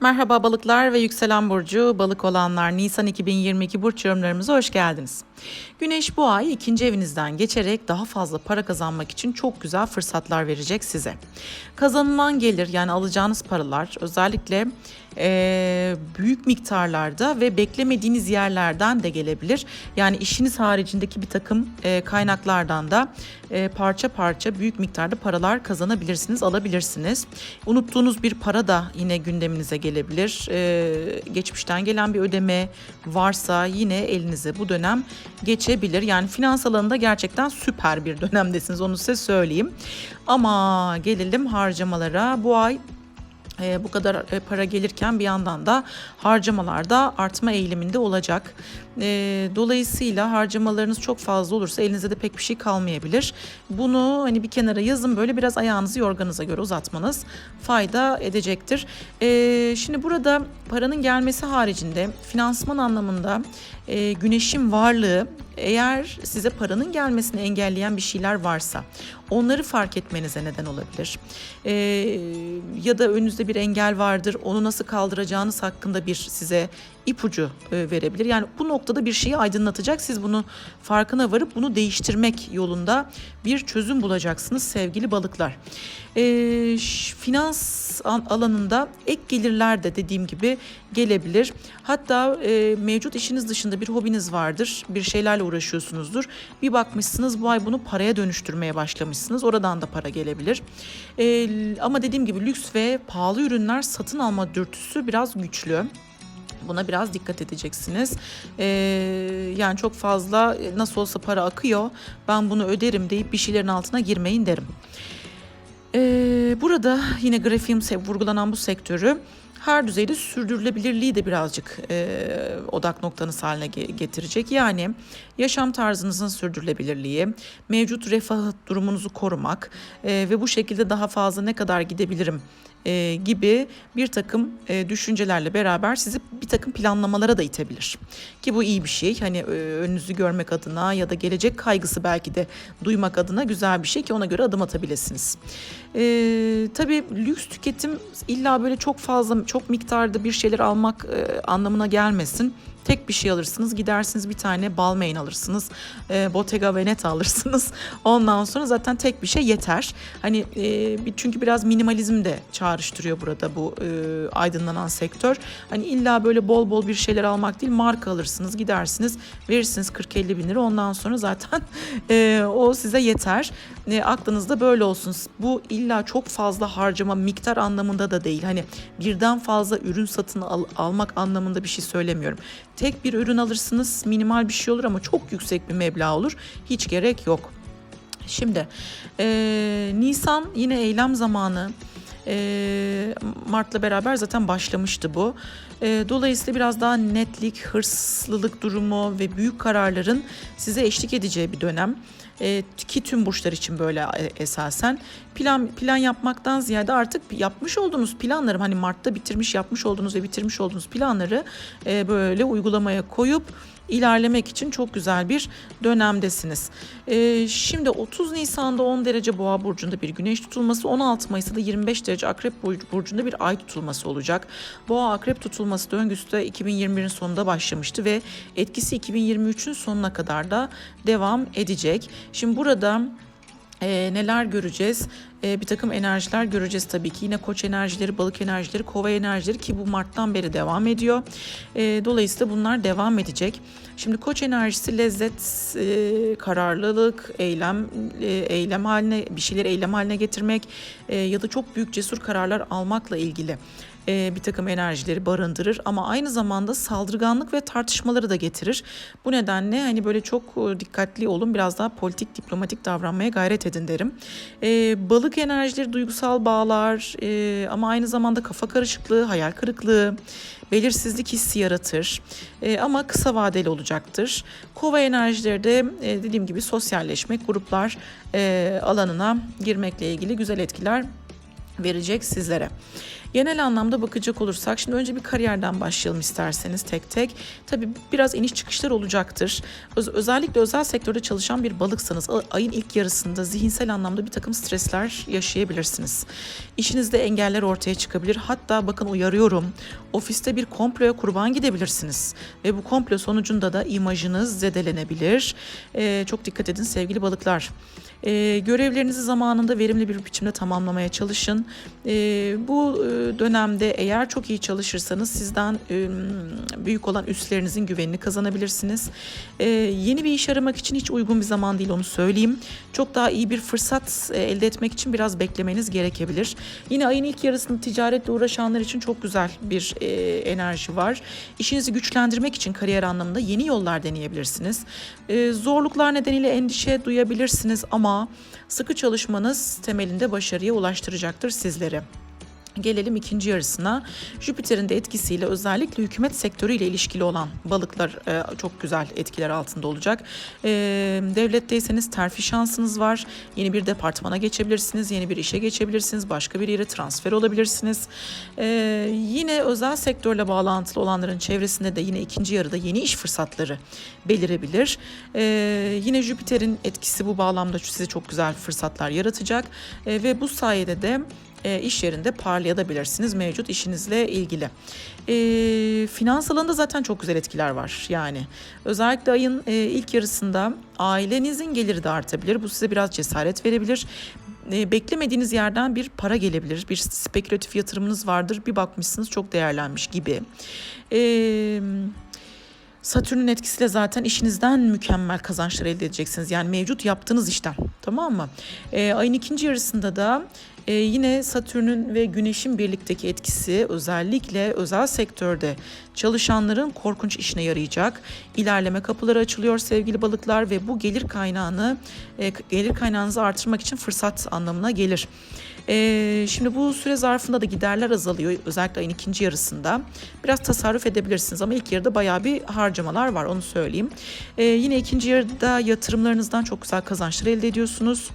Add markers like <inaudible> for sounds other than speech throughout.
Merhaba balıklar ve yükselen burcu balık olanlar Nisan 2022 burç yorumlarımıza hoş geldiniz. Güneş bu ay ikinci evinizden geçerek daha fazla para kazanmak için çok güzel fırsatlar verecek size. Kazanılan gelir yani alacağınız paralar özellikle e, büyük miktarlarda ve beklemediğiniz yerlerden de gelebilir. Yani işiniz haricindeki bir takım e, kaynaklardan da e, parça parça büyük miktarda paralar kazanabilirsiniz, alabilirsiniz. Unuttuğunuz bir para da yine gündeminize gelebilir. E, geçmişten gelen bir ödeme varsa yine elinize bu dönem geçebilir. Yani finans alanında gerçekten süper bir dönemdesiniz onu size söyleyeyim. Ama gelelim harcamalara. Bu ay e, bu kadar e, para gelirken bir yandan da harcamalarda artma eğiliminde olacak. E, dolayısıyla harcamalarınız çok fazla olursa elinizde de pek bir şey kalmayabilir. Bunu hani bir kenara yazın böyle biraz ayağınızı yorganıza göre uzatmanız fayda edecektir. E, şimdi burada paranın gelmesi haricinde finansman anlamında e, güneşin varlığı eğer size paranın gelmesini engelleyen bir şeyler varsa onları fark etmenize neden olabilir. E, ya da önünüzde bir engel vardır onu nasıl kaldıracağınız hakkında bir size ipucu e, verebilir. Yani bu noktada bir şeyi aydınlatacak. Siz bunu farkına varıp bunu değiştirmek yolunda bir çözüm bulacaksınız sevgili balıklar. E, finans alanında ek gelirler de dediğim gibi gelebilir. Hatta e, mevcut işiniz dışında bir hobiniz vardır. Bir şeylerle uğraşıyorsunuzdur. Bir bakmışsınız bu ay bunu paraya dönüştürmeye başlamışsınız. Oradan da para gelebilir. E, ama dediğim gibi lüks ve pahalı ürünler satın alma dürtüsü biraz güçlü. Buna biraz dikkat edeceksiniz. Ee, yani çok fazla nasıl olsa para akıyor. Ben bunu öderim deyip bir şeylerin altına girmeyin derim. Ee, burada yine grafiğim vurgulanan bu sektörü her düzeyde sürdürülebilirliği de birazcık e, odak noktanız haline getirecek. Yani yaşam tarzınızın sürdürülebilirliği, mevcut refah durumunuzu korumak e, ve bu şekilde daha fazla ne kadar gidebilirim e, gibi bir takım e, düşüncelerle beraber sizi bir takım planlamalara da itebilir. Ki bu iyi bir şey. Hani e, önünüzü görmek adına ya da gelecek kaygısı belki de duymak adına güzel bir şey ki ona göre adım atabilirsiniz. E, tabii lüks tüketim illa böyle çok fazla çok miktarda bir şeyler almak e, anlamına gelmesin. Tek bir şey alırsınız gidersiniz bir tane Balmain alırsınız. E, Bottega Veneta alırsınız. <laughs> Ondan sonra zaten tek bir şey yeter. Hani e, çünkü biraz minimalizm de çağrıştırıyor burada bu e, aydınlanan sektör. Hani illa böyle bol bol bir şeyler almak değil marka alırsınız gidersiniz verirsiniz 40-50 bin lira ondan sonra zaten <laughs> e, o size yeter. E, aklınızda böyle olsun. Bu illa çok fazla harcama miktar anlamında da değil. Hani birden fazla ürün satın al, almak anlamında bir şey söylemiyorum. Tek bir ürün alırsınız minimal bir şey olur ama çok yüksek bir meblağ olur. Hiç gerek yok. Şimdi e, Nisan yine eylem zamanı. E, Mart'la beraber zaten başlamıştı bu. E, dolayısıyla biraz daha netlik, hırslılık durumu ve büyük kararların size eşlik edeceği bir dönem. E, ki tüm burçlar için böyle e, esasen plan plan yapmaktan ziyade artık yapmış olduğunuz planları hani Mart'ta bitirmiş yapmış olduğunuz ve bitirmiş olduğunuz planları e, böyle uygulamaya koyup ilerlemek için çok güzel bir dönemdesiniz. Ee, şimdi 30 Nisan'da 10 derece boğa burcunda bir güneş tutulması, 16 Mayıs'ta da 25 derece akrep burcunda bir ay tutulması olacak. Boğa akrep tutulması döngüsü de 2021'in sonunda başlamıştı ve etkisi 2023'ün sonuna kadar da devam edecek. Şimdi burada e, neler göreceğiz? E, bir takım enerjiler göreceğiz tabii ki. Yine koç enerjileri, balık enerjileri, kova enerjileri ki bu Mart'tan beri devam ediyor. E, dolayısıyla bunlar devam edecek. Şimdi koç enerjisi lezzet, e, kararlılık, eylem, e, eylem haline, bir şeyleri eylem haline getirmek e, ya da çok büyük cesur kararlar almakla ilgili e, bir takım enerjileri barındırır ama aynı zamanda saldırganlık ve tartışmaları da getirir. Bu nedenle hani böyle çok e, dikkatli olun biraz daha politik diplomatik davranmaya gayret edin derim. E, balık enerjileri duygusal bağlar e, ama aynı zamanda kafa karışıklığı, hayal kırıklığı, belirsizlik hissi yaratır e, ama kısa vadeli olacaktır. Kova enerjileri de e, dediğim gibi sosyalleşmek, gruplar e, alanına girmekle ilgili güzel etkiler verecek sizlere. Genel anlamda bakacak olursak şimdi önce bir kariyerden başlayalım isterseniz tek tek. Tabii biraz iniş çıkışlar olacaktır. Öz- özellikle özel sektörde çalışan bir balıksanız ayın ilk yarısında zihinsel anlamda bir takım stresler yaşayabilirsiniz. İşinizde engeller ortaya çıkabilir. Hatta bakın uyarıyorum ofiste bir komploya kurban gidebilirsiniz. Ve bu komplo sonucunda da imajınız zedelenebilir. Ee, çok dikkat edin sevgili balıklar. Ee, görevlerinizi zamanında verimli bir biçimde tamamlamaya çalışın. Ee, bu e, dönemde eğer çok iyi çalışırsanız sizden e, büyük olan üstlerinizin güvenini kazanabilirsiniz. Ee, yeni bir iş aramak için hiç uygun bir zaman değil onu söyleyeyim. Çok daha iyi bir fırsat e, elde etmek için biraz beklemeniz gerekebilir. Yine ayın ilk yarısında ticaretle uğraşanlar için çok güzel bir e, enerji var. İşinizi güçlendirmek için kariyer anlamında yeni yollar deneyebilirsiniz. E, zorluklar nedeniyle endişe duyabilirsiniz ama sıkı çalışmanız temelinde başarıya ulaştıracaktır sizleri. Gelelim ikinci yarısına. Jüpiter'in de etkisiyle özellikle hükümet sektörüyle ilişkili olan balıklar e, çok güzel etkiler altında olacak. E, devletteyseniz terfi şansınız var. Yeni bir departmana geçebilirsiniz, yeni bir işe geçebilirsiniz, başka bir yere transfer olabilirsiniz. E, yine özel sektörle bağlantılı olanların çevresinde de yine ikinci yarıda yeni iş fırsatları belirebilir. E, yine Jüpiter'in etkisi bu bağlamda size çok güzel fırsatlar yaratacak E, ve bu sayede de e, iş yerinde parlayabilirsiniz mevcut işinizle ilgili. E, finans alanında zaten çok güzel etkiler var yani. Özellikle ayın e, ilk yarısında ailenizin geliri de artabilir. Bu size biraz cesaret verebilir. E, beklemediğiniz yerden bir para gelebilir. Bir spekülatif yatırımınız vardır. Bir bakmışsınız çok değerlenmiş gibi. Eee Satürn'ün etkisiyle zaten işinizden mükemmel kazançlar elde edeceksiniz. Yani mevcut yaptığınız işten. Tamam mı? Ee, ayın ikinci yarısında da e, yine Satürn'ün ve Güneş'in birlikteki etkisi özellikle özel sektörde çalışanların korkunç işine yarayacak. İlerleme kapıları açılıyor sevgili balıklar ve bu gelir kaynağını e, gelir kaynağınızı artırmak için fırsat anlamına gelir. Ee, şimdi bu süre zarfında da giderler azalıyor özellikle ayın ikinci yarısında. Biraz tasarruf edebilirsiniz ama ilk yarıda bayağı bir harcamalar var onu söyleyeyim. Ee, yine ikinci yarıda yatırımlarınızdan çok güzel kazançlar elde ediyorsunuz.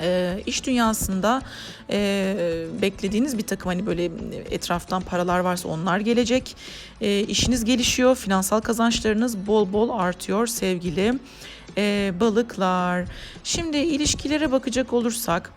E, iş dünyasında e, beklediğiniz bir takım hani böyle etraftan paralar varsa onlar gelecek. E, işiniz gelişiyor, finansal kazançlarınız bol bol artıyor sevgili e, balıklar. Şimdi ilişkilere bakacak olursak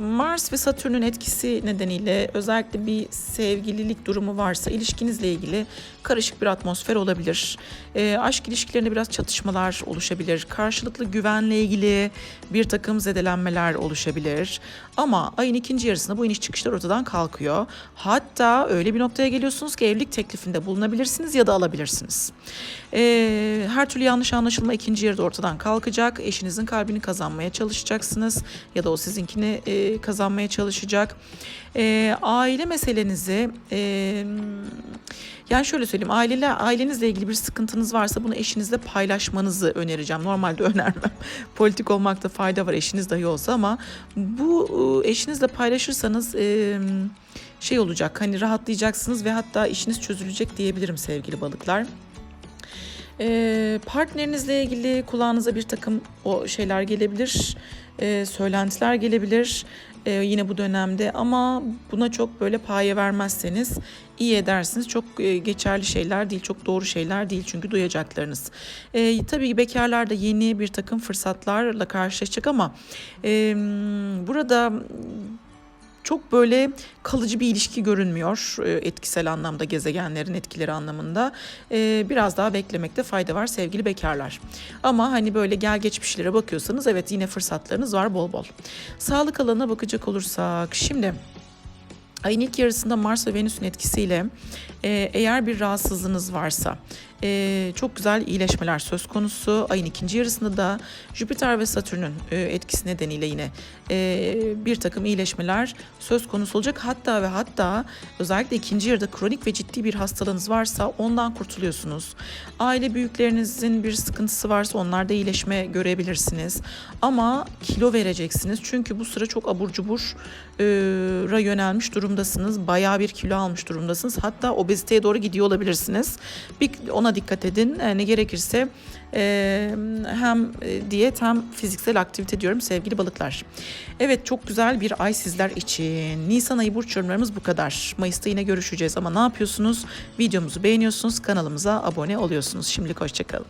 Mars ve Satürn'ün etkisi nedeniyle özellikle bir sevgililik durumu varsa ilişkinizle ilgili karışık bir atmosfer olabilir. E, aşk ilişkilerinde biraz çatışmalar oluşabilir. Karşılıklı güvenle ilgili bir takım zedelenmeler oluşabilir. Ama ayın ikinci yarısında bu iniş çıkışlar ortadan kalkıyor. Hatta öyle bir noktaya geliyorsunuz ki evlilik teklifinde bulunabilirsiniz ya da alabilirsiniz. E, her türlü yanlış anlaşılma ikinci yarıda ortadan kalkacak. Eşinizin kalbini kazanmaya çalışacaksınız ya da o sizinkini e, kazanmaya çalışacak. E, aile meselenizi e, yani şöyle söyleyeyim aileyle ailenizle ilgili bir sıkıntınız varsa bunu eşinizle paylaşmanızı önereceğim. Normalde <laughs> önermem. Politik olmakta fayda var eşiniz dahi olsa ama bu eşinizle paylaşırsanız e, şey olacak hani rahatlayacaksınız ve hatta işiniz çözülecek diyebilirim sevgili balıklar. E, partnerinizle ilgili kulağınıza bir takım o şeyler gelebilir, e, söylentiler gelebilir e, yine bu dönemde ama buna çok böyle paye vermezseniz iyi edersiniz. Çok e, geçerli şeyler değil, çok doğru şeyler değil çünkü duyacaklarınız. E, tabii bekarlar da yeni bir takım fırsatlarla karşılaşacak ama e, burada çok böyle kalıcı bir ilişki görünmüyor e, etkisel anlamda gezegenlerin etkileri anlamında. E, biraz daha beklemekte fayda var sevgili bekarlar. Ama hani böyle gel geçmişlere bakıyorsanız evet yine fırsatlarınız var bol bol. Sağlık alanına bakacak olursak şimdi ayın ilk yarısında Mars ve Venüs'ün etkisiyle e, eğer bir rahatsızlığınız varsa e, çok güzel iyileşmeler söz konusu. Ayın ikinci yarısında da Jüpiter ve Satürn'ün e, etkisi nedeniyle yine e, bir takım iyileşmeler söz konusu olacak. Hatta ve hatta özellikle ikinci yarıda kronik ve ciddi bir hastalığınız varsa ondan kurtuluyorsunuz. Aile büyüklerinizin bir sıkıntısı varsa onlarda iyileşme görebilirsiniz. Ama kilo vereceksiniz çünkü bu sıra çok abur cubura yönelmiş durumdasınız. Bayağı bir kilo almış durumdasınız. Hatta obeziteye doğru gidiyor olabilirsiniz. Bir, ona dikkat edin. E, ne gerekirse e, hem e, diyet hem fiziksel aktivite diyorum sevgili balıklar. Evet çok güzel bir ay sizler için. Nisan ayı burç yorumlarımız bu kadar. Mayıs'ta yine görüşeceğiz ama ne yapıyorsunuz? Videomuzu beğeniyorsunuz, kanalımıza abone oluyorsunuz. Şimdilik hoşçakalın.